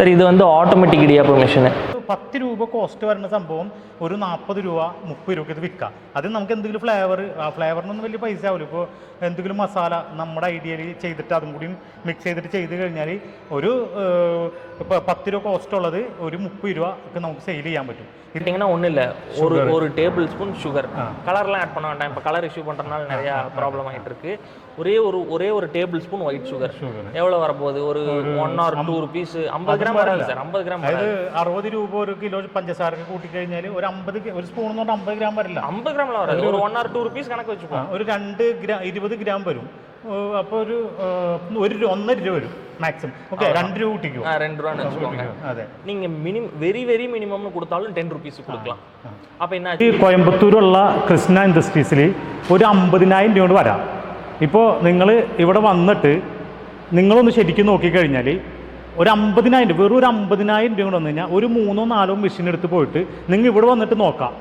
Sir இது வந்து automatic idiyappam machine പത്ത് രൂപ കോസ്റ്റ് വരുന്ന സംഭവം ഒരു നാൽപ്പത് രൂപ മുപ്പത് രൂപയ്ക്ക് ഇത് വിൽക്കാം അത് നമുക്ക് എന്തെങ്കിലും ഫ്ലേവർ ആ ഫ്ലേവറിനൊന്നും വലിയ പൈസ ആവില്ല ഇപ്പോൾ എന്തെങ്കിലും മസാല നമ്മുടെ ഐഡിയയിൽ ചെയ്തിട്ട് അതും കൂടി മിക്സ് ചെയ്തിട്ട് ചെയ്ത് കഴിഞ്ഞാൽ ഒരു ഇപ്പോൾ പത്ത് രൂപ കോസ്റ്റ് ഉള്ളത് ഒരു മുപ്പത് രൂപ ഒക്കെ നമുക്ക് സെയിൽ ചെയ്യാൻ പറ്റും ഇത് கேட்டிங்கன்னா ஒன்றும் இல்லை ஒரு ஒரு டேபிள் ஸ்பூன் சுகர் கலர்லாம் ஆட் பண்ண வேண்டாம் இப்போ கலர் இஷ்யூ பண்ணுறதுனால நிறையா ப்ராப்ளம் ஆகிட்டு இருக்கு ஒரே ஒரு ஒரே ஒரு டேபிள் ஸ்பூன் ஒயிட் சுகர் எவ்வளோ வரப்போகுது ஒரு ஒன் ஆர் டூ ருபீஸ் ஐம்பது கிராம் வராது சார் ஐம்பது கிராம் അതായത് வராது അറുപത് രൂപ ഒരു കിലോ പഞ്ചസാരക്ക് കൂട്ടിക്കഴിഞ്ഞാൽ ഒരു അമ്പത് ഒരു സ്പൂൺ എന്ന് പറഞ്ഞാൽ അമ്പത് ഗ്രാം വരില്ല ஐம்பது கிராம்ல வராது ஒரு ஒன் ஆர் டூ ருபீஸ் கணக்கு ആ, வச்சுப்போம் ഒരു രണ്ട് ഗ്രാം ഇരുപത് ഗ്രാം വരും അപ്പോൾ ഒരു ആ, ഒരു രൂപ- ഒന്നര രൂപ വരും മാക്സിമം ഓക്കെ രണ്ട് രൂപ കൂട്ടിക്കും ஆ, ரெண்டு ரூபான்னு வச்சுக்கோங்க അതെ நீங்கள் மினிமம் வெரி வெரி மினிமம்னு கொடுத்தாலும் டென் ருபீஸ் கொடுக்கலாம் அப்போ என்ன ഈ കോയമ്പത്തൂരുള്ള കൃഷ്ണ ഇൻഡസ്ട്രീസിൽ ഒരു അമ്പതിനായിരം രൂപ കൊണ്ട് വരാം ഇപ്പോൾ നിങ്ങൾ ഇവിടെ വന്നിട്ട് നിങ്ങളൊന്ന് ശരിക്കും നോക്കിക്കഴിഞ്ഞാൽ ഒരു അമ്പതിനായിരം രൂപ വെറും ഒരു അമ്പതിനായിരം രൂപ വന്നു കഴിഞ്ഞാൽ ഒരു മൂന്നോ നാലോ മെഷീൻ എടുത്ത് പോയിട്ട് നിങ്ങൾ ഇവിടെ വന്നിട്ട് നോക്കാം.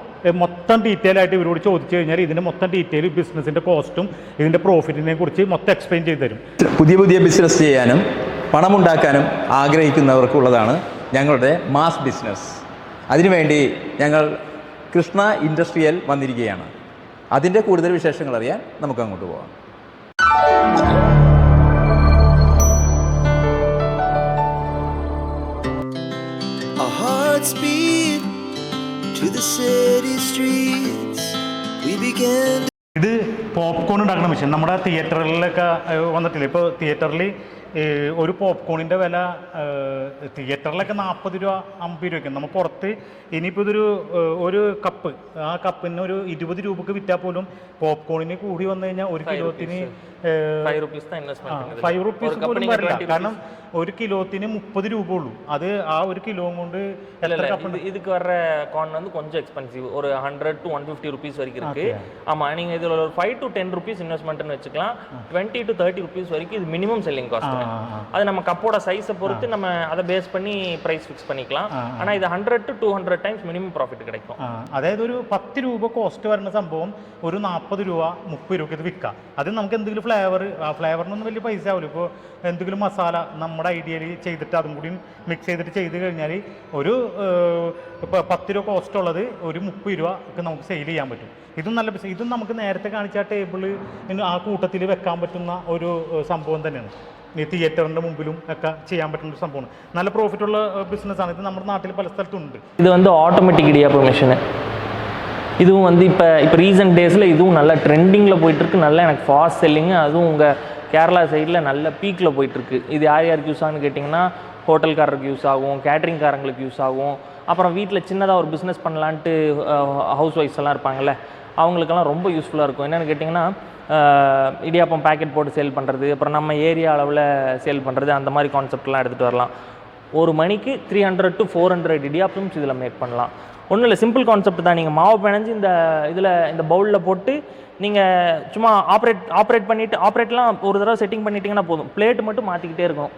മൊത്തം ഡീറ്റെയിൽ ആയിട്ട് ഇവരോട് ചോദിച്ചു കഴിഞ്ഞാൽ ഇതിന്റെ മൊത്തം ഡീറ്റെയിൽ ബിസിനസ്സിന്റെ കോസ്റ്റും ഇതിന്റെ പ്രോഫിറ്റിനെ കുറിച്ച് മൊത്തം എക്സ്പ്ലെയിൻ ചെയ്തു തരും. പുതിയ പുതിയ ബിസിനസ് ചെയ്യാനും പണമുണ്ടാക്കാനും ആഗ്രഹിക്കുന്നവർക്കുള്ളതാണ് ഞങ്ങളുടെ മാസ് ബിസിനസ് അതിനുവേണ്ടി ഞങ്ങൾ കൃഷ്ണ ഇൻഡസ്ട്രിയൽ വന്നിരിക്കുകയാണ്. അതിന്റെ കൂടുതൽ വിശേഷങ്ങൾ അറിയാൻ നമുക്ക് അങ്ങോട്ട് പോകാം Beat to the city streets. We began ഇത് പോപ്കോൺ ഉണ്ടാക്കുന്ന മെഷീൻ നമ്മുടെ തിയേറ്ററിലൊക്കെ വന്നിട്ടില്ല ഇപ്പോൾ തിയേറ്ററിൽ ഒരു പോപ്കോണിൻ്റെ വില ഏഹ്, തിയേറ്ററിലൊക്കെ നാൽപ്പത് രൂപ അമ്പത് രൂപയ്ക്ക് നമ്മൾ പുറത്ത് ഇനിയിപ്പോൾ ഇതൊരു ഏഹ്, ഒരു കപ്പ് ആ കപ്പിന് ഒരു ഇരുപത് രൂപക്ക് വിറ്റാൽ പോലും പോപ്കോണിന് കൂടി വന്നു കഴിഞ്ഞാൽ ഒരു കിലോത്തിന് ஃபைவ் ருபீஸ் தான் இன்வெஸ்ட்மெண்ட் ഫൈവ് റുപ്പീസ് പോലും വരില്ല കാരണം ഒരു കിലോത്തിന് മുപ്പത് രൂപ ഉള്ളൂ അത് ആ ഒരു കിലോ കൊണ്ട് இல்ல എത്ര இல்ல കപ്പ് இது இதுக்கு வர்ற கார்ன் வந்து கொஞ்சம் எக்ஸ்பென்சிவ் ஒரு hundred to one fifty rupees வரைக்கும் இருக்கு ஆமா நீங்க இதுல ஒரு ஃபைவ் டு டென் ருபீஸ் இன்வெஸ்ட்மெண்ட்னு வச்சுக்கலாம் டுவெண்ட்டி டு தேர்ட்டி ருபீஸ் வரைக்கும் இது மினிமம் செல்லிங் காஸ்ட் அது நம்ம கப்போட சைஸை பொறுத்து நம்ம அதை பேஸ் பண்ணி பிரைஸ் ஃபிக்ஸ் பண்ணிக்கலாம் ஆனா இது hundred to two hundred times minimum profit கிடைக்கும் ആ, അതായത് ഒരു പത്ത് രൂപ കോസ്റ്റ് വരുന്ന സംഭവം ഒരു നാൽപ്പത് രൂപ മുപ്പത് രൂപയ്ക്ക് ഇത് വിൽക്കാം അത് നമുക്ക് എന്തെങ്കിലും ഫ്ലേവർ ആ ഫ്ലേവറിനൊന്നും വലിയ പൈസ ആവില്ല ഇപ്പോൾ എന്തെങ്കിലും മസാല നമ്മുടെ ഐഡിയയിൽ ചെയ്തിട്ട് അതും കൂടി മിക്സ് ചെയ്തിട്ട് ചെയ്ത് കഴിഞ്ഞാൽ ഒരു ഇപ്പോൾ പത്ത് രൂപ കോസ്റ്റ് ഉള്ളത് ഒരു മുപ്പത് രൂപ ഒക്കെ നമുക്ക് സെയിൽ ചെയ്യാൻ പറ്റും ഇതും നല്ല ബിസിനസ് ഇതും നമുക്ക് നേരത്തെ കാണിച്ച ആ ടേബിള് ആ കൂട്ടത്തിൽ വെക്കാൻ പറ്റുന്ന ഒരു ഏഹ്, സംഭവം തന്നെയാണ് ഈ തിയേറ്ററിൻ്റെ മുമ്പിലും ഒക്കെ ചെയ്യാൻ പറ്റുന്ന ഒരു സംഭവമാണ് നല്ല പ്രോഫിറ്റുള്ള ബിസിനസ്സാണ് ഇത് നമ്മുടെ നാട്ടിൽ പല സ്ഥലത്തും ഉണ്ട് இது வந்து ஆட்டோமேட்டிக் இடியாப்பம் மிஷினு இதுவும் வந்து இப்போ இப்போ ரீசெண்ட் டேஸில் இதுவும் நல்ல ட்ரெண்டிங்கில் போயிட்டுருக்கு நல்லா எனக்கு ஃபாஸ்ட் செல்லிங்கு அதுவும் உங்கள் கேரளா சைடில் நல்ல பீக்கில் போயிட்டுருக்கு இது யார் யாருக்கு யூஸ் ஆகுன்னு கேட்டிங்கன்னா ஹோட்டல்காரருக்கு யூஸ் ஆகும் கேட்ரிங்காரங்களுக்கு யூஸ் ஆகும் அப்புறம் வீட்டில் சின்னதாக ஒரு பிஸ்னஸ் பண்ணலான்ட்டு ஹவுஸ் ஒய்ஃப்ஸ் எல்லாம் இருப்பாங்கல்ல அவங்களுக்கெல்லாம் ரொம்ப யூஸ்ஃபுல்லாக இருக்கும் என்னென்னு கேட்டிங்கன்னா அஹ், இடியாப்பம் பேக்கெட் போட்டு சேல் பண்ணுறது அப்புறம் நம்ம ஏரியா அளவில் சேல் பண்ணுறது அந்த மாதிரி கான்செப்ட்லாம் எடுத்துகிட்டு வரலாம். ஒரு மணிக்கு three hundred to four hundred இடியாப்பம்ஸ் இதில் மேக் பண்ணலாம். ஒன்றும் இல்லை சிம்பிள் கான்செப்ட் தான். நீங்கள் மாவு பிணைஞ்சு இந்த இதில் இந்த பவுலில் போட்டு நீங்கள் சும்மா ஆப்ரேட் ஆப்ரேட் பண்ணிவிட்டு ஆப்ரேட்லாம் ஒரு தடவை செட்டிங் பண்ணிட்டீங்கன்னா போதும். பிளேட் மட்டும் மாற்றிக்கிட்டே இருக்கும்.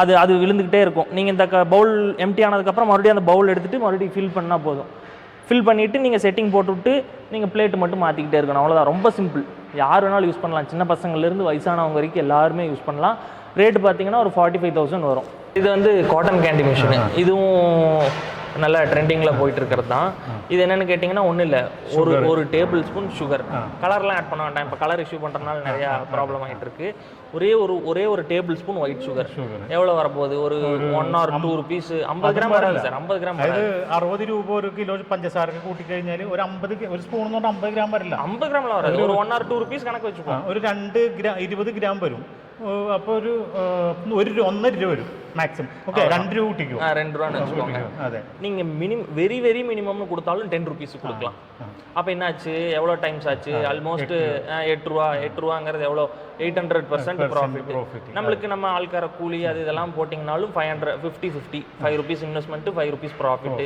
அது அது விழுந்துக்கிட்டே இருக்கும். நீங்கள் இந்த க பவுல் எம்டி ஆனதுக்கப்புறம் மறுபடியும் அந்த பவுல் எடுத்துகிட்டு மறுபடியும் ஃபில் பண்ணால் போதும். ஃபில் பண்ணிவிட்டு நீங்கள் செட்டிங் போட்டுவிட்டு நீங்கள் பிளேட் மட்டும் மாற்றிக்கிட்டே இருக்கணும். அவ்வளோதான் ரொம்ப சிம்பிள் யார் வேணாலும் யூஸ் பண்ணலாம். சின்ன பசங்கள்லேருந்து வயசானவங்க வரைக்கும் எல்லாருமே யூஸ் பண்ணலாம். ரேட்டு பார்த்தீங்கன்னா ஒரு ஃபார்ட்டி ஃபைவ் தௌசண்ட் வரும். இது வந்து காட்டன் கேண்டி மிஷினு இதுவும் நல்ல ட்ரெண்டிங்கில் போயிட்டு இருக்கிறது தான் இது என்னன்னு கேட்டிங்கன்னா ஒன்றும் இல்லை ஒரு ஒரு டேபிள் ஸ்பூன் சுகர் கலர்லாம் ஆட் பண்ண வேண்டாம் இப்போ கலர் இஷ்யூ பண்ணுறதுனால நிறையா ப்ராப்ளம் ஆகிட்டு இருக்கு ஒரே ஒரு ஒரே ஒரு டேபிள் ஸ்பூன் ஒயிட் சுகர் எவ்வளோ வரப்போகுது ஒரு ஒன் ஆர் டூ ருபீஸ் ஐம்பது கிராம் வராது சார் ஐம்பது கிராம் അതായത് வராது അറുപത് രൂപ ഒരു കിലോ പഞ്ചസാരക്ക് കൂട്ടിക്കഴിഞ്ഞാൽ ഒരു അമ്പത് ഗ്രാ- ഒരു സ്പൂൺ എന്ന് പറഞ്ഞാൽ അമ്പത് ഗ്രാം വരില്ല ஐம்பது கிராம்ல வராது ஒரு ஒன் ஆர் டூ ருபீஸ் கணக்கு ആ, வச்சுப்போம் ഒരു രണ്ട് ഗ്രാം ഇരുപത് ഗ്രാം വരും അപ്പോൾ ഒരു ആ, ഒരു രൂ- ഒന്നര രൂപ വരും മാക്സിമം ഓക്കെ രണ്ട് രൂപ കൂട്ടിക്കും ஆ, ரெண்டு ரூபான்னு வச்சுக்கோங்க അതെ நீங்க மினிமம் வெரி வெரி மினிமம்னு கொடுத்தாலும் டென் ருபீஸ் கொடுக்கலாம் அப்போ என்னாச்சு எவ்வளோ டைம்ஸ் ஆச்சு ஆல்மோஸ்ட் எட்டு ரூபா எட்டு ரூபாங்கிறது எவ்வளோ eight hundred percent profit. Profit நம்மளுக்கு நம்ம ஆள்கார கூலி அது இதெல்லாம் போட்டிங்கனாலும் five hundred fifty fifty five rupees investment five rupees profit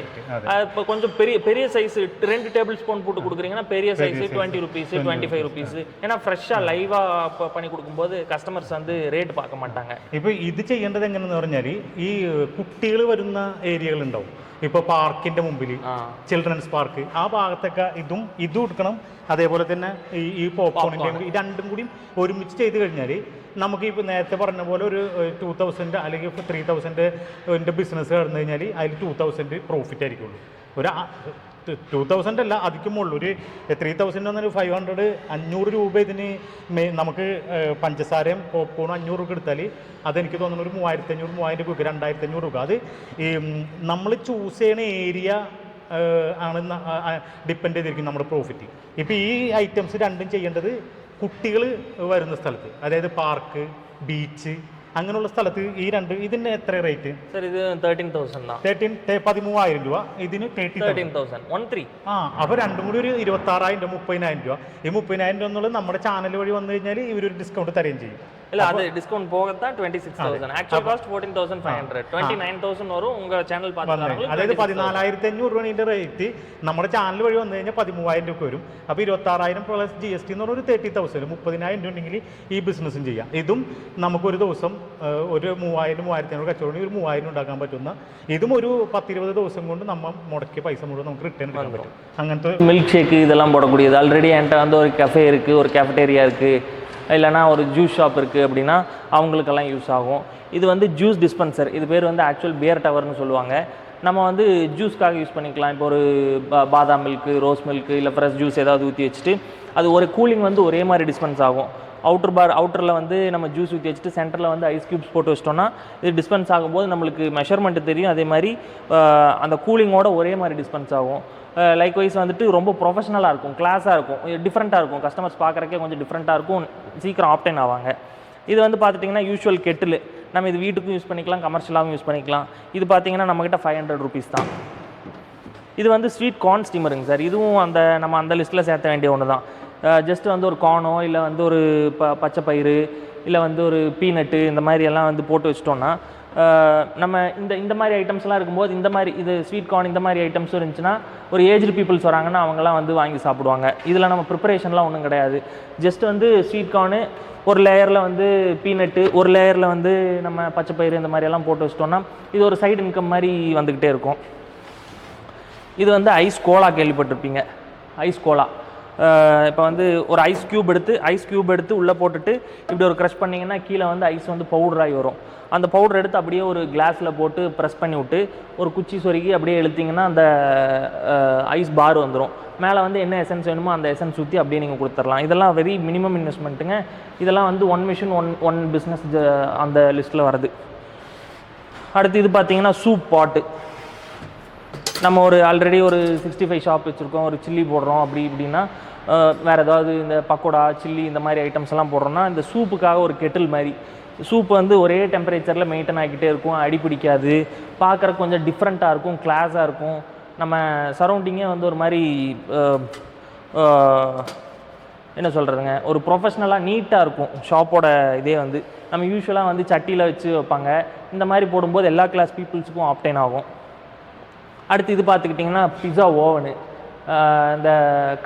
இப்போ கொஞ்சம் பெரிய பெரிய சைஸ் ரெண்டு டேபிள் ஸ்பூன் போட்டு கொடுக்குறீங்கன்னா பெரிய size twenty rupees twenty five rupees ஏன்னா ஃப்ரெஷ்ஷாக லைவாக பண்ணி கொடுக்கும்போது கஸ்டமர்ஸ் வந்து ரேட் பார்க்க மாட்டாங்க ഇപ്പൊ ഇത് ചെയ്യേണ്ടത് എങ്ങനെയെന്ന് പറഞ്ഞാൽ കഴിഞ്ഞാൽ ഈ കുട്ടികൾ വരുന്ന ഏരിയകളുണ്ടാവും. ഇപ്പൊ പാർക്കിന്റെ മുമ്പിൽ ചിൽഡ്രൻസ് പാർക്ക്. ആ ഭാഗത്തൊക്കെ ഇതും ഇതും എടുക്കണം. അതേപോലെ തന്നെ ഈ ഈ പോപ്കോണിന്റെയും ഈ രണ്ടും കൂടി ഒരുമിച്ച് ചെയ്ത് കഴിഞ്ഞാൽ നമുക്ക് ഇപ്പോൾ നേരത്തെ പറഞ്ഞ പോലെ ഒരു ടു തൗസൻഡ് അല്ലെങ്കിൽ ത്രീ തൗസൻഡ് ബിസിനസ് കടന്നു കഴിഞ്ഞാൽ അതിൽ ടു തൗസൻഡ് പ്രോഫിറ്റ് ആയിരിക്കുള്ളൂ. ഒരു ടു തൗസൻഡ് അല്ല അതിക്കും മുകളിൽ ഒരു ത്രീ തൗസൻഡ് എന്നൊരു ഫൈവ് ഹൺഡ്രഡ് അഞ്ഞൂറ് രൂപ ഇതിന് മേ- നമുക്ക് പഞ്ചസാരയും പോപ്കോണും അഞ്ഞൂറ് രൂപ എടുത്താൽ അതെനിക്ക് തോന്നുന്നു ഒരു മൂവായിരത്തി അഞ്ഞൂറ് മൂവായിരം രൂപ രണ്ടായിരത്തി അഞ്ഞൂറ് രൂപ. അത് ഈ നമ്മൾ ചൂസ് ചെയ്യണ ഏരിയ ആണ് ഡിപ്പെൻഡ് ചെയ്തിരിക്കും നമ്മുടെ പ്രോഫിറ്റ് ഇപ്പോൾ ഈ ഐറ്റംസ് രണ്ടും ചെയ്യേണ്ടത് കുട്ടികൾ വരുന്ന സ്ഥലത്ത്. അതായത് പാർക്ക് ബീച്ച് അങ്ങനെയുള്ള സ്ഥലത്ത് ഈ രണ്ട് ഇതിന് എത്ര റേറ്റ് പതിമൂവായിരം രൂപ. ഇതിന് തേർട്ടീൻ ആ അപ്പോൾ രണ്ടും കൂടി ഒരു ഇരുപത്തി ആറായിരം രൂപ മുപ്പതിനായിരം രൂപ. ഈ മുപ്പതിനായിരം രൂപ എന്നുള്ളത് നമ്മുടെ ചാനൽ വഴി വന്നു കഴിഞ്ഞാൽ ഇവരൊരു ഡിസ്കൗണ്ട് തരുകയും ചെയ്യും. இல்ல அது டிஸ்கவுண்ட் போகத்தான் twenty six thousand actual cost fourteen thousand five hundred twenty nine thousand வரும் உங்க சேனல் വന്നത് അതായത് പതിനാലായിരത്തി അഞ്ഞൂറ് രൂപയാണ് ഇതിന്റെ റേറ്റ് നമ്മുടെ ചാനൽ വഴി വന്നു കഴിഞ്ഞാൽ പതിമൂവായിരം രൂപ വരും അപ്പോൾ ഇരുപത്താറായിരം പ്ലസ് ജി എസ് ടി എന്ന് പറഞ്ഞ ഒരു തേർട്ടി തൗസൻഡ് മുപ്പതിനായിരം രൂപ ഉണ്ടെങ്കിൽ ഈ ബിസിനസ്സും ചെയ്യാം ഇതും നമുക്കൊരു ദിവസം ആ, ഒരു മൂവായിരം മൂവായിരത്തി അഞ്ഞൂറ് കച്ചവടം ഒരു മൂവായിരം ഉണ്ടാക്കാൻ പറ്റുന്ന ഇതും ഒരു പത്തിരുപത് ദിവസം കൊണ്ട് നമ്മൾ മുടക്കിയ പൈസ മുഴുവൻ നമുക്ക് റിട്ടേൺ എടുക്കാൻ പറ്റും അങ്ങനത്തെ மில்க் ஷேக்கு இதெல்லாம் போடக்கூடியது ஆல்ரெடி என்கிட்ட வந்து ஒரு கஃபே இருக்குது ஒரு கேஃபடேரியா இருக்குது இல்லைனா ஒரு ஜூஸ் ஷாப் இருக்குது அப்படின்னா அவங்களுக்கெல்லாம் யூஸ் ஆகும். இது வந்து ஜூஸ் டிஸ்பென்சர் இது பேர் வந்து ஆக்சுவல் பியர் டவர்னு சொல்லுவாங்க. நம்ம வந்து ஜூஸ்க்காக யூஸ் பண்ணிக்கலாம். இப்போ ஒரு பா- பாதாம் மில்க்கு ரோஸ் மில்க்கு இல்லை ஃப்ரெஷ் ஜூஸ் ஏதாவது ஊற்றி வச்சுட்டு அது ஒரு கூலிங் வந்து ஒரே மாதிரி டிஸ்பென்ஸ் ஆகும். அவுட்டர் பார் அவுட்டரில் வந்து நம்ம ஜூஸ் ஊற்றி வச்சுட்டு சென்டரில் வந்து ஐஸ் க்யூப்ஸ் போட்டு வச்சிட்டோம்னா இது டிஸ்பென்ஸ் ஆகும்போது நம்மளுக்கு மெஷர்மெண்ட்டு தெரியும். அதே மாதிரி அந்த கூலிங்கோட ஒரே மாதிரி டிஸ்பென்ஸ் ஆகும். லைக் வைஸ் வந்துட்டு ரொம்ப ப்ரொஃபஷனலாக இருக்கும் கிளாஸாக இருக்கும் டிஃப்ரெண்ட்டாக இருக்கும். கஸ்டமர்ஸ் பார்க்குறக்கே கொஞ்சம் டிஃப்ரெண்ட்டாக இருக்கும் சீக்கிரம் ஆப்டைன் ஆவாங்க. இது வந்து பார்த்துட்டிங்கன்னா யூஷுவல் கெட்டில் நம்ம இது வீட்டுக்கும் யூஸ் பண்ணிக்கலாம் கமர்ஷியலாகவும் யூஸ் பண்ணிக்கலாம். இது பார்த்தீங்கன்னா நம்மக்கிட்ட ஃபைவ் ஹண்ட்ரட் ருபீஸ் தான். இது வந்து ஸ்வீட் கார்ன் ஸ்டீமருங்க சார் இதுவும் அந்த நம்ம அந்த லிஸ்ட்டில் சேர்த்த வேண்டிய ஒன்று தான் ஜஸ்ட் வந்து ஒரு கார்னோ இல்லை வந்து ஒரு ப பச்சை பயிறு இல்லை வந்து ஒரு பீனட்டு இந்த மாதிரி எல்லாம் வந்து போட்டு வச்சிட்டோன்னா நம்ம இந்த இந்த மாதிரி ஐட்டம்ஸ்லாம் இருக்கும்போது இந்த மாதிரி இது ஸ்வீட் கார்ன் இந்த மாதிரி ஐட்டம்ஸும் இருந்துச்சுன்னா ஒரு ஏஜ்டு பீப்புள்ஸ் வராங்கன்னா அவங்கலாம் வந்து வாங்கி சாப்பிடுவாங்க. இதில் நம்ம ப்ரிப்பரேஷன்லாம் ஒன்றும் கிடையாது. ஜஸ்ட் வந்து ஸ்வீட் கார்னு ஒரு லேயரில் வந்து பீனட்டு ஒரு லேயரில் வந்து நம்ம பச்சை பயிறு இந்த மாதிரி எல்லாம் போட்டு வச்சிட்டோம்னா இது ஒரு சைடு இன்கம் மாதிரி வந்துக்கிட்டே இருக்கும். இது வந்து ஐஸ் கோலா கேள்விப்பட்டிருப்பீங்க. ஐஸ் கோலா இப்போ வந்து ஒரு ஐஸ் க்யூப் எடுத்து ஐஸ் க்யூப் எடுத்து உள்ளே போட்டுட்டு இப்படி ஒரு க்ரஷ் பண்ணிங்கன்னா கீழே வந்து ஐஸ் வந்து பவுடராகி வரும். அந்த பவுடர் எடுத்து அப்படியே ஒரு கிளாஸில் போட்டு ப்ரெஸ் பண்ணி விட்டு ஒரு குச்சி சொருகி அப்படியே எழுத்திங்கன்னா அந்த ஐஸ் பார் வந்துடும் மேலே வந்து என்ன எசன்ஸ் வேணுமோ அந்த எசன்ஸ் ஊற்றி அப்படியே நீங்கள் கொடுத்துடலாம். இதெல்லாம் வெரி மினிமம் இன்வெஸ்ட்மெண்ட்டுங்க இதெல்லாம் வந்து one machine one one business அந்த லிஸ்ட்டில் வருது. அடுத்து இது பார்த்தீங்கன்னா சூப் பாட்டு நம்ம ஒரு ஆல்ரெடி ஒரு சிக்ஸ்டி ஃபைவ் ஷாப் வச்சுருக்கோம் ஒரு சில்லி போடுறோம் அப்படி இப்படின்னா வேறு ஏதாவது இந்த பக்கோடா சில்லி இந்த மாதிரி ஐட்டம்ஸ் எல்லாம் போடுறோம்னா இந்த சூப்புக்காக ஒரு கெட்டில் மாதிரி. சூப் வந்து ஒரே டெம்பரேச்சரில் மெயின்டைன் ஆகிக்கிட்டே இருக்கும் அடி பிடிக்காது. பார்க்குற கொஞ்சம் டிஃப்ரெண்ட்டாக இருக்கும் கிளாஸாக இருக்கும். நம்ம சரௌண்டிங்கே வந்து ஒரு மாதிரி என்ன சொல்கிறதுங்க ஒரு ப்ரொஃபஷ்னலாக நீட்டாக இருக்கும் ஷாப்போட இதே வந்து. நம்ம யூஸ்வலாக வந்து சட்டியில் வச்சு வைப்பாங்க. இந்த மாதிரி போடும்போது எல்லா கிளாஸ் பீப்புள்ஸுக்கும் ஆப்டைன் ஆகும். அடுத்து இது பார்த்துக்கிட்டிங்கன்னா பிஸா ஓவனு இந்த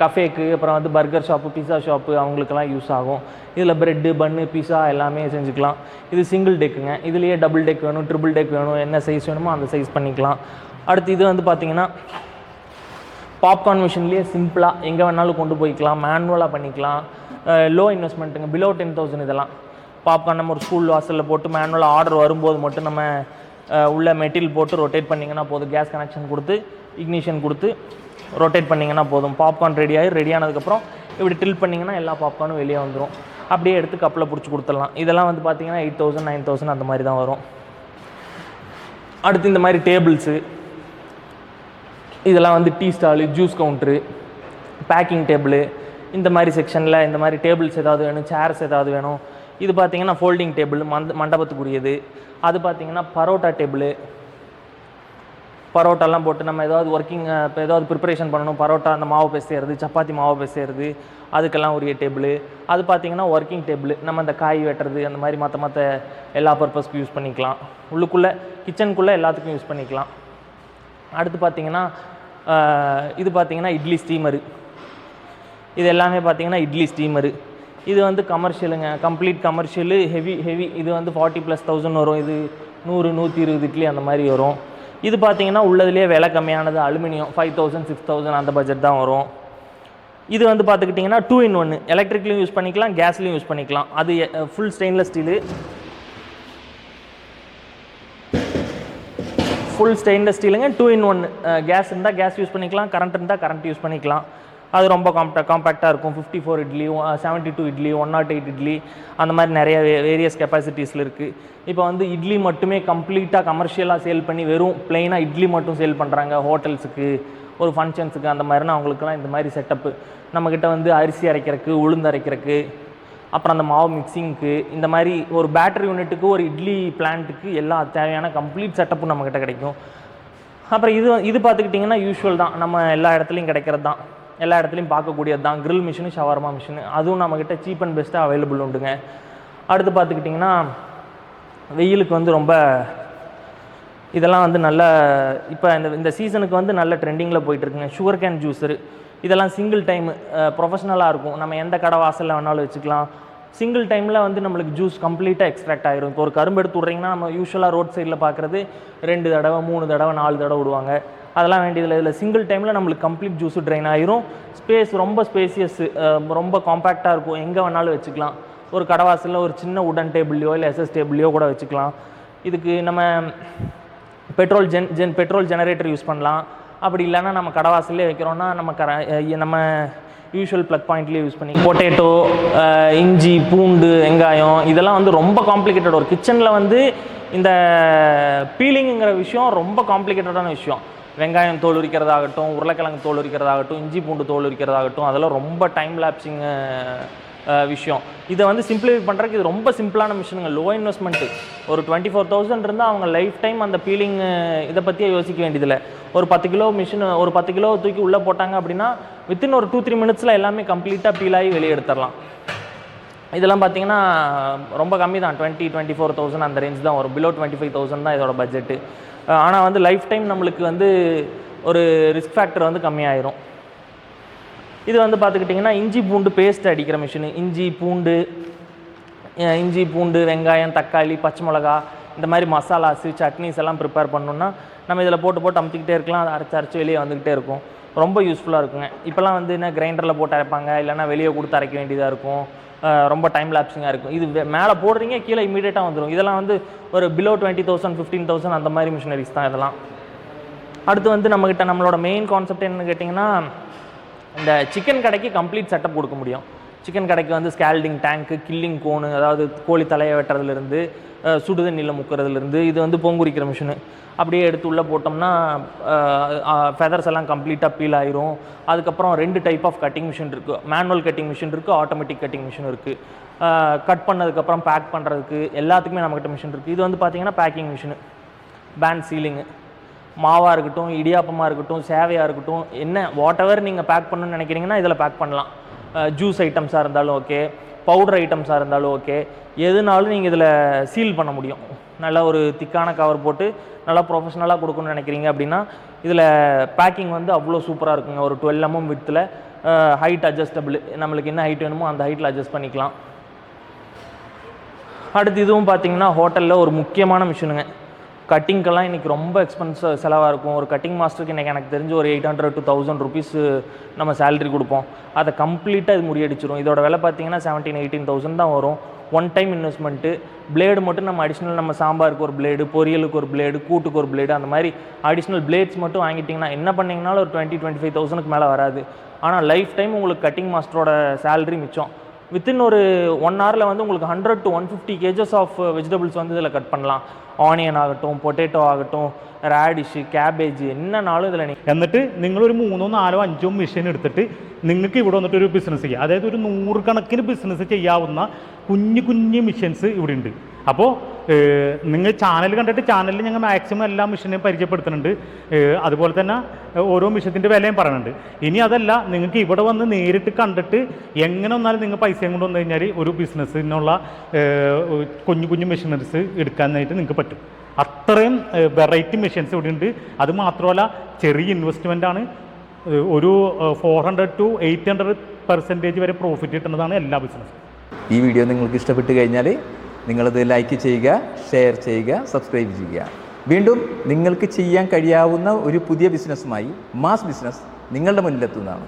கஃபேக்கு அப்புறம் வந்து பர்கர் ஷாப்பு பிஸா ஷாப்பு அவங்களுக்கெல்லாம் யூஸ் ஆகும். இதில் ப்ரெட்டு பன்னு பிஸா எல்லாமே செஞ்சுக்கலாம். இது சிங்கிள் டெக்குங்க இதுலேயே டபுள் டெக் வேணும் ட்ரிபிள் டெக் வேணும் என்ன சைஸ் வேணுமோ அந்த சைஸ் பண்ணிக்கலாம். அடுத்து இது வந்து பார்த்திங்கன்னா பாப்கார்ன் மிஷின்லேயே சிம்பிளாக எங்கே வேணாலும் கொண்டு போய்க்கலாம். மேனுவலாக பண்ணிக்கலாம். லோ இன்வெஸ்ட்மெண்ட்டுங்க பிலோ டென் தௌசண்ட் இதெல்லாம். பாப்கார்ன் நம்ம ஒரு ஸ்கூல் வாசலில் போட்டு மேனுவலாக ஆர்டர் வரும்போது மட்டும் நம்ம உள்ள மெட்டீரியல் போட்டு ரொட்டேட் பண்ணிங்கன்னா போதும். கேஸ் கனெக்ஷன் கொடுத்து இக்னிஷன் கொடுத்து ரொட்டேட் பண்ணிங்கன்னா போதும். பாப்கார்ன் ரெடி ஆகி ரெடி ஆனதுக்கப்புறம் இப்படி டில் பண்ணிங்கன்னா எல்லா பாப்கார்னும் வெளியே வந்துடும் அப்படியே எடுத்து கப்பில் பிடிச்சி கொடுத்துடலாம். இதெல்லாம் வந்து பார்த்தீங்கன்னா எயிட் தௌசண்ட் நைன் தௌசண்ட் அந்த மாதிரி தான் வரும். அடுத்து இந்த மாதிரி டேபிள்ஸு இதெல்லாம் வந்து tea stall juice counter packing table இந்த மாதிரி செக்ஷனில் இந்த மாதிரி டேபிள்ஸ் ஏதாவது வேணும் சேர்ஸ் ஏதாவது வேணும். இது பார்த்தீங்கன்னா ஃபோல்டிங் டேபிள் மந்த மண்டபத்துக்குரியது. அது பார்த்தீங்கன்னா பரோட்டா டேபிள் பரோட்டாலாம் போட்டு நம்ம ஏதாவது ஒர்க்கிங் இப்போ ஏதாவது ப்ரிப்பரேஷன் பண்ணணும். பரோட்டா அந்த மாவு பேசுறது சப்பாத்தி மாவு பேசுறது அதுக்கெல்லாம் உரிய டேபிள் அது பார்த்தீங்கன்னா ஒர்க்கிங் டேபிள் நம்ம அந்த காய் வெட்டுறது அந்த மாதிரி மற்ற மற்ற எல்லா பர்பஸ்க்கும் யூஸ் பண்ணிக்கலாம். உள்ளுக்குள்ளே கிச்சனுக்குள்ளே எல்லாத்துக்கும் யூஸ் பண்ணிக்கலாம். அடுத்து பார்த்தீங்கன்னா இது பார்த்திங்கன்னா இட்லி ஸ்டீமரு இது எல்லாமே பார்த்திங்கன்னா இட்லி ஸ்டீமரு இது வந்து கமர்ஷியலுங்க கம்ப்ளீட் கமர்ஷியலு ஹெவி ஹெவி இது வந்து ஃபார்ட்டி ப்ளஸ் தௌசண்ட் வரும். இது நூறு நூற்றி இருபது இட்லி அந்த மாதிரி வரும். இது பார்த்தீங்கன்னா உள்ளதுலேயே விலை கம்மியானது aluminium five thousand six thousand அந்த பட்ஜெட் தான் வரும். இது வந்து பார்த்துக்கிட்டிங்கன்னா டூ இன் ஒன்று எலக்ட்ரிக்லையும் யூஸ் பண்ணிக்கலாம் கேஸ்லையும் யூஸ் பண்ணிக்கலாம். அது full stainless steel full stainless ஸ்டீலுங்க two in one gas இருந்தால் கேஸ் யூஸ் பண்ணிக்கலாம் கரண்ட் இருந்தால் கரண்ட் யூஸ் பண்ணிக்கலாம். அது ரொம்ப காம்பே காம்பேக்டாக இருக்கும். Fifty four idli seventy two idli one nought eight idli அந்த மாதிரி நிறைய வேரியஸ் கெப்பாசிட்டிஸில் இருக்குது இப்போ வந்து இட்லி மட்டுமே கம்ப்ளீட்டாக கமர்ஷியலாக சேல் பண்ணி வெறும் பிளெயினாக இட்லி மட்டும் சேல் பண்ணுறாங்க ஹோட்டல்ஸுக்கு ஒரு ஃபங்க்ஷன்ஸுக்கு அந்த மாதிரினா அவங்களுக்குலாம் இந்த மாதிரி செட்டப்பு நம்மக்கிட்ட வந்து அரிசி அரைக்கிறதுக்கு உளுந்து அரைக்கிறதுக்கு அப்புறம் அந்த மாவு மிக்சிங்க்கு இந்த மாதிரி ஒரு பேட்டரி யூனிட்டுக்கு ஒரு இட்லி பிளான்ட்டுக்கு எல்லா தேவையான கம்ப்ளீட் செட்டப்பும் நம்மக்கிட்ட கிடைக்கும். அப்புறம் இது இது பார்த்துக்கிட்டிங்கன்னா யூஷுவல் தான். நம்ம எல்லா இடத்துலையும் கிடைக்கிறது தான் எல்லா இடத்துலையும் பார்க்கக்கூடியது தான் கிரில் மிஷினு ஷவர்மா மிஷினு அதுவும் நம்மக்கிட்ட சீப் அண்ட் பெஸ்ட்டாக அவைலபிள் உண்டுங்க. அடுத்து பார்த்துக்கிட்டிங்கன்னா வெயிலுக்கு வந்து ரொம்ப இதெல்லாம் வந்து நல்ல இப்போ இந்த இந்த சீசனுக்கு வந்து நல்ல ட்ரெண்டிங்கில் போயிட்டுருக்குங்க சுகர் கேன் ஜூஸரு இதெல்லாம் சிங்கிள் டைம் ப்ரொஃபஷ்னலாக இருக்கும். நம்ம எந்த கடை வாசலில் வேணாலும் வச்சுக்கலாம். சிங்கிள் டைமில் வந்து நம்மளுக்கு ஜூஸ் கம்ப்ளீட்டாக எக்ஸ்ட்ராக்ட் ஆயிரும். இப்போ ஒரு கரும்பு எடுத்து விட்றீங்கன்னா நம்ம யூஸ்வலாக ரோட் சைடில் பார்க்குறது ரெண்டு தடவை மூணு தடவை நாலு தடவை விடுவாங்க. அதெல்லாம் வேண்டியதில்லை. இதில் சிங்கிள் டைமில் நம்மளுக்கு கம்ப்ளீட் ஜூஸ் ட்ரைன் ஆயிரும். ஸ்பேஸ் ரொம்ப ஸ்பேசியஸ் ரொம்ப காம்பேக்டாக இருக்கும். எங்கே வேணாலும் வச்சுக்கலாம். ஒரு கடவாசலில் ஒரு சின்ன உடன் டேபிள்லையோ இல்லை எஸ்எஸ் டேபிள்லையோ கூட வச்சுக்கலாம். இதுக்கு நம்ம petrol gen gen petrol generator use பண்ணலாம். அப்படி இல்லைன்னா நம்ம கடவாசல்லே வைக்கிறோன்னா நம்ம கர நம்ம யூஷுவல் ப்ளக் பாயிண்ட்லேயே யூஸ் பண்ணி பொட்டேட்டோ இஞ்சி பூண்டு வெங்காயம் இதெல்லாம் வந்து ரொம்ப காம்ப்ளிகேட்டட் ஒரு கிச்சனில் வந்து இந்த பீலிங்குங்கிற விஷயம் ரொம்ப காம்ப்ளிகேட்டடான விஷயம். வெங்காயம் தோல் உரிக்கிறதாகட்டும் உருளைக்கிழங்கு தோல் உரிக்கிறதாகட்டும் இஞ்சி பூண்டு தோல் உரிக்கிறதாகட்டும் அதெல்லாம் ரொம்ப டைம் லாப்சிங் விஷயம். இதை வந்து சிம்பிளிஃபை பண்ணுறதுக்கு இது ரொம்ப சிம்பிளான மிஷினுங்க லோ இன்வெஸ்ட்மெண்ட்டு ஒரு டுவெண்ட்டி ஃபோர் தௌசண்ட் இருந்தால் அவங்க லைஃப் டைம் அந்த பீலிங் இதை பற்றியே யோசிக்க வேண்டியதில்லை. ஒரு பத்து கிலோ மிஷின் ஒரு பத்து கிலோ தூக்கி உள்ளே போட்டாங்க அப்படின்னா வித்தின் ஒரு டூ த்ரீ மினிட்ஸில் எல்லாமே கம்ப்ளீட்டாக பீல் ஆகி வெளியே எடுத்துடலாம். இதெல்லாம் பார்த்தீங்கன்னா ரொம்ப கம்மி தான் டுவெண்ட்டி டுவெண்ட்டி ஃபோர் தௌசண்ட் அந்த ரேஞ்ச் தான் வரும். பிலோ டுவெண்ட்டி ஃபைவ் தௌசண்ட் தான் இதோட பட்ஜெட்டு ஆனால் வந்து லைஃப் டைம் நம்மளுக்கு வந்து ஒரு ரிஸ்க் ஃபேக்டர் வந்து கம்மியாயிரும். இது வந்து பார்த்துக்கிட்டிங்கன்னா இஞ்சி பூண்டு பேஸ்ட் அடிக்கிற மிஷினு இஞ்சி பூண்டு இஞ்சி பூண்டு வெங்காயம் தக்காளி பச்சை மிளகா இந்த மாதிரி மசாலாஸு சட்னிஸ் எல்லாம் ப்ரிப்பேர் பண்ணணுன்னா நம்ம இதில் போட்டு போட்டு அமுத்திக்கிட்டே இருக்கலாம். அரைச்சி அரைச்சி வெளியே வந்துக்கிட்டே இருக்கும். ரொம்ப யூஸ்ஃபுல்லாக இருக்குங்க. இப்போல்லாம் வந்து என்ன கிரைண்டரில் போட்டு அரைப்பாங்க இல்லைன்னா வெளியே கொடுத்து அரைக்க வேண்டியதாக இருக்கும். ரொம்ப டைம் லாப்ஸிங்காக இருக்கும். இது வே- மேலே போடுறீங்க கீழே இமீடியட்டாக வந்துடும் இதெல்லாம் வந்து ஒரு below twenty thousand fifteen thousand அந்த மாதிரி மிஷினரிஸ் தான் இதெல்லாம். அடுத்து வந்து நம்மக்கிட்ட நம்மளோட மெயின் கான்செப்ட் என்னன்னு கேட்டிங்கன்னா இந்த சிக்கன் கடைக்கு கம்ப்ளீட் செட்டப் கொடுக்க முடியும். சிக்கன் கடைக்கு வந்து ஸ்கேல்டிங் டேங்க்கு கில்லிங் கோனு அதாவது கோழி தலையை வெட்டுறதுலேருந்து சுடுதண்ணியில் முக்கிறதுலேருந்து இது வந்து பொங்குரிக்கிற மிஷினு அப்படியே எடுத்து உள்ளே போட்டோம்னா ஃபெதர்ஸ் எல்லாம் கம்ப்ளீட்டாக பீல் ஆயிரும். அதுக்கப்புறம் ரெண்டு டைப் ஆஃப் கட்டிங் மிஷின் இருக்குது மேனுவல் கட்டிங் மிஷின் இருக்குது ஆட்டோமேட்டிக் கட்டிங் மிஷின் இருக்குது கட் பண்ணதுக்கப்புறம் பேக் பண்ணுறதுக்கு எல்லாத்துக்குமே நம்மக்கிட்ட மிஷின் இருக்குது இது வந்து பார்த்திங்கன்னா பேக்கிங் மிஷினு பேண்ட் சீலிங்கு மாவாக இருக்கட்டும் இடியாப்பமாக இருக்கட்டும் சேவையாக இருக்கட்டும் என்ன வாட் எவர் நீங்கள் பேக் பண்ணணும்னு நினைக்கிறீங்கன்னா இதில் பேக் பண்ணலாம். ஜூஸ் ஐட்டம்ஸாக இருந்தாலும் ஓகே பவுடர் ஐட்டம்ஸாக இருந்தாலும் ஓகே எதுனாலும் நீங்கள் இதில் சீல் பண்ண முடியும். நல்லா ஒரு திக்கான கவர் போட்டு நல்லா ப்ரொஃபஷனலாக கொடுக்கணும்னு நினைக்கிறீங்க அப்படின்னா இதில் பேக்கிங் வந்து அவ்வளோ சூப்பராக இருக்குங்க. ஒரு டுவெல் எம்எம் வித்தில் ஹைட் அட்ஜஸ்டபிள் நம்மளுக்கு என்ன ஹைட் வேணுமோ அந்த ஹைட்டில் அட்ஜஸ்ட் பண்ணிக்கலாம். அடுத்து இதுவும் பார்த்தீங்கன்னா ஹோட்டலில் ஒரு முக்கியமான மிஷினுங்க கட்டிங்க்கெல்லாம் இன்றைக்கி ரொம்ப எக்ஸ்பென்ஸ் செலவாக இருக்கும். ஒரு கட்டிங் மாஸ்டருக்கு இன்றைக்கி எனக்கு தெரிஞ்சு ஒரு eight hundred two thousand rupees நம்ம சேலரி கொடுப்போம். அதை கம்ப்ளீட்டாக இது முறியடிச்சிடும் இதோட விலை பார்த்தீங்கன்னா செவன்டீன் எயிட்டீன் தௌசண்ட் தான் வரும். ஒன் டைம் இன்வெஸ்ட்மெண்ட்டு பிளேடு மட்டும் நம்ம அடிஷ்னல் நம்ம சாம்பாருக்கு ஒரு பிளேடு பொரியலுக்கு ஒரு பிளேடு கூட்டுக்கு ஒரு பிளேடு அந்த மாதிரி அடிஷ்னல் பிளேட்ஸ் மட்டும் வாங்கிட்டிங்கன்னா என்ன பண்ணிங்கனாலும் ஒரு டுவெண்ட்டி டுவெண்ட்டி ஃபைவ் தௌசண்ட்க்கு மேலே வராது. ஆனால் லைஃப் டைம் உங்களுக்கு கட்டிங் மாஸ்டரோட சேலரி மிச்சம். வித்தின் ஒரு ஒன் ஹவரில் வந்து உங்களுக்கு hundred to one fifty kgs of vegetables வந்து இதில் கட் பண்ணலாம். ഓണിയൻ ആകട്ടും പൊട്ടേറ്റോ ആകട്ടും റാഡിഷ് ക്യാബേജ് എന്നാണാളും ഇതിലാണ് എന്നിട്ട് നിങ്ങളൊരു മൂന്നോ നാലോ അഞ്ചോ മെഷീൻ എടുത്തിട്ട് നിങ്ങൾക്ക് ഇവിടെ വന്നിട്ട് ഒരു ബിസിനസ് ചെയ്യാം. അതായത് ഒരു നൂറുകണക്കിന് ബിസിനസ് ചെയ്യാവുന്ന കുഞ്ഞു കുഞ്ഞു മിഷൻസ് ഇവിടെ ഉണ്ട്. അപ്പോൾ നിങ്ങൾ ചാനൽ കണ്ടിട്ട് ചാനലിൽ ഞങ്ങൾ മാക്സിമം എല്ലാ മിഷനെയും പരിചയപ്പെടുത്തുന്നുണ്ട്. അതുപോലെ തന്നെ ഓരോ മിഷത്തിന്റെ വിലയും പറയുന്നുണ്ട്. ഇനി അതല്ല നിങ്ങൾക്ക് ഇവിടെ വന്ന് നേരിട്ട് കണ്ടിട്ട് എങ്ങനെ വന്നാലും നിങ്ങൾ പൈസയും കൊണ്ട് വന്നു കഴിഞ്ഞാൽ ഒരു ബിസിനസ്സിനുള്ള കുഞ്ഞു കുഞ്ഞു മെഷീനറീസ് എടുക്കാനായിട്ട് നിങ്ങൾക്ക് പറ്റും. അത്രയും വെറൈറ്റി മെഷീൻസ് ഇവിടെ ഉണ്ട്. അത് മാത്രമല്ല ചെറിയ ഇൻവെസ്റ്റ്മെന്റ് ആണ്. ഒരു four hundred to eight hundred percentage വരെ പ്രോഫിറ്റ് കിട്ടുന്നതാണ് എല്ലാ ബിസിനസ്സും ഈ വീഡിയോ നിങ്ങൾക്ക് ഇഷ്ടപ്പെട്ട് കഴിഞ്ഞാൽ നിങ്ങളത് ലൈക്ക് ചെയ്യുക ഷെയർ ചെയ്യുക സബ്സ്ക്രൈബ് ചെയ്യുക. വീണ്ടും നിങ്ങൾക്ക് ചെയ്യാൻ കഴിയാവുന്ന ഒരു പുതിയ ബിസിനസ്സുമായി മാസ് ബിസിനസ് നിങ്ങളുടെ മുന്നിലെത്തുന്നതാണ്.